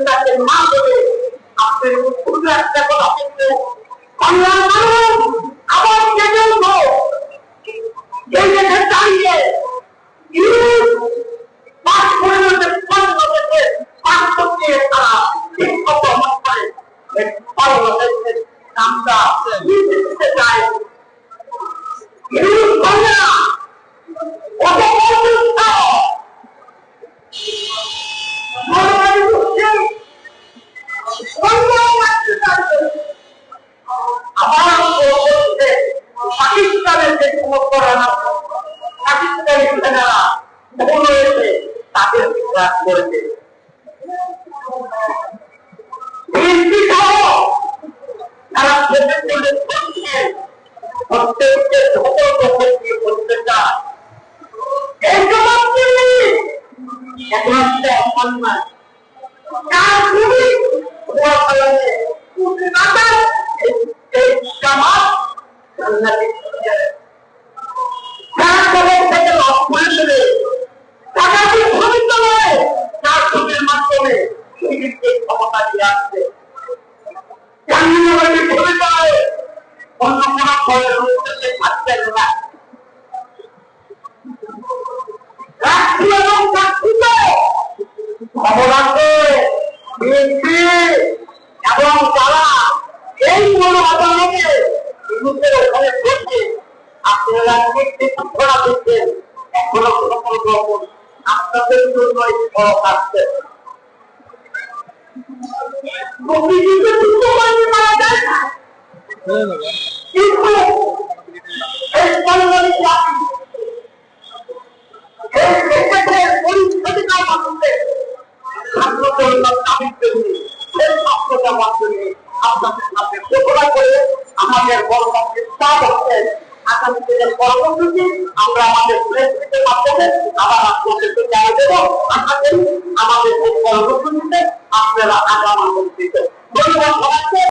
লোকটাকে না বলে, আপনার শুধু একটা কথা কিন্তু বাংলার মানুষ, আবার কে জন্য যে দেশে দাঁড়িয়ে পাঁচ পরিমাণে পাঁচ সেনারা ভুল হয়েছে নাটা অন্য কোনো থাকতেন না। রাষ্ট্র এবং রাষ্ট্রিত খবর বিএনপি এবং তারা এই কোন হিন্দুদের ওখানে করছে আপনারা নেতৃত্ব করা দিচ্ছেন এখনও কোনো আপনাদের জন্য এই ফলক আসছে। প্রতিদিনকে দুটো মারা যায় না। কিন্তু এই বাঙালি জাতি এই দেশের পরিস্থিতিটার মাধ্যমে আত্মকল্যাণ দাবির জন্য সেই স্বাস্থ্যতার মাধ্যমে আপনাদের সাথে ঘোষণা করে আমাদের বড়কে চাপ হচ্ছে। আমরা আমাদের আমাদের আপনারা আগাম